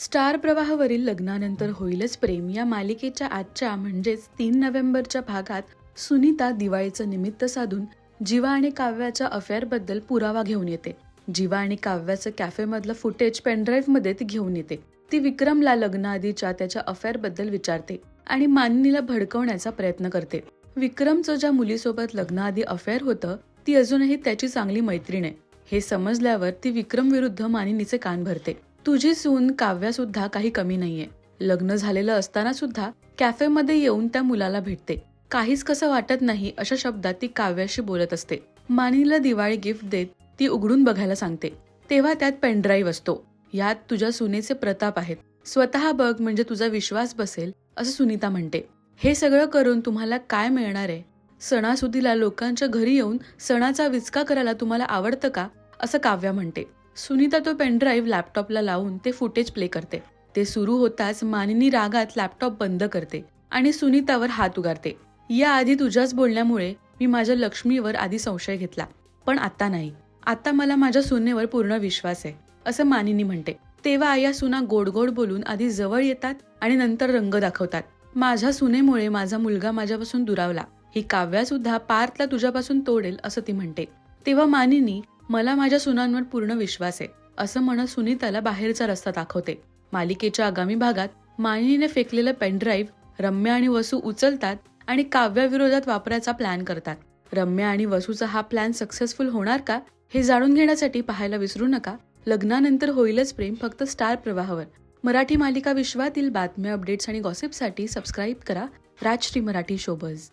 Star प्रवाहावरील लग्नानंतर होईलच प्रेम. या मालिकेच्या आजच्या म्हणजेच तीन नोव्हेंबरच्या भागात सुनीता दिवाळीचं निमित्त साधून जीवा आणि काव्याच्या अफेअरबद्दल पुरावा घेऊन येते. जीवा आणि काव्याचं कॅफेमधलं फुटेज पेनड्राईव्हमध्ये ती घेऊन येते. ती विक्रमला लग्नाआधीच्या त्याच्या अफेअरबद्दल विचारते आणि मानिनीला भडकवण्याचा प्रयत्न करते. विक्रमचं ज्या मुलीसोबत लग्नाआधी अफेअर होतं ती अजूनही त्याची चांगली मैत्रीण आहे. हे समजल्यावर ती विक्रम विरुद्ध मानिनीचे कान भरते. तुझी सून काव्यासुद्धा काही कमी नाहीये. लग्न झालेलं असताना सुद्धा कॅफेमध्ये येऊन त्या मुलाला भेटते. काहीच कसं वाटत नाही अशा शब्दात ती काव्याशी बोलत असते. मानीला दिवाळी गिफ्ट देत ती उघडून बघायला सांगते. तेव्हा त्यात पेनड्राईव्ह असतो. यात तुझ्या सुनेचे प्रताप आहेत. स्वतः बघ म्हणजे तुझा विश्वास बसेल असं सुनीता म्हणते. हे सगळं करून तुम्हाला काय मिळणार आहे? सणासुदीला लोकांच्या घरी येऊन सणाचा विचका करायला तुम्हाला आवडतं का? असं काव्या म्हणते. सुनीता तो पेनड्राईव्ह लॅपटॉपला लावून ते फुटेज प्ले करते. ते सुरू होताच मानिनी रागात लॅपटॉप बंद करते आणि सुनीतावर हात उगारते. याआधी तुझ्याच बोलण्यामुळे मी माझ्या लक्ष्मीवर आधी संशय घेतला पण आता नाही. आता मला माझ्या सुनेवर पूर्ण विश्वास आहे असं मानिनी म्हणते. तेव्हा या सुना गोड गोड बोलून आधी जवळ येतात आणि नंतर रंग दाखवतात. माझ्या सुनेमुळे माझा मुलगा माझ्यापासून दुरावला. ही काव्या सुद्धा पार्थला तुझ्यापासून तोडेल असं ती म्हणते. तेव्हा मानिनी मला माझ्या सुनांवर पूर्ण विश्वास आहे असं म्हणत सुनीताला बाहेरचा रस्ता दाखवते. मालिकेच्या आगामी भागात मानिनीने फेकलेलं पेनड्राईव्ह रम्या आणि वसू उचलतात आणि काव्याविरोधात वापरायचा प्लॅन करतात. रम्या आणि वसूचा हा प्लॅन सक्सेसफुल होणार का हे जाणून घेण्यासाठी पाहायला विसरू नका. लग्नानंतर होईलच प्रेम फक्त स्टार प्रवाहावर. मराठी मालिका विश्वातील बातम्या अपडेट्स आणि गॉसिपसाठी सबस्क्राईब करा. राजश्री मराठी शोबज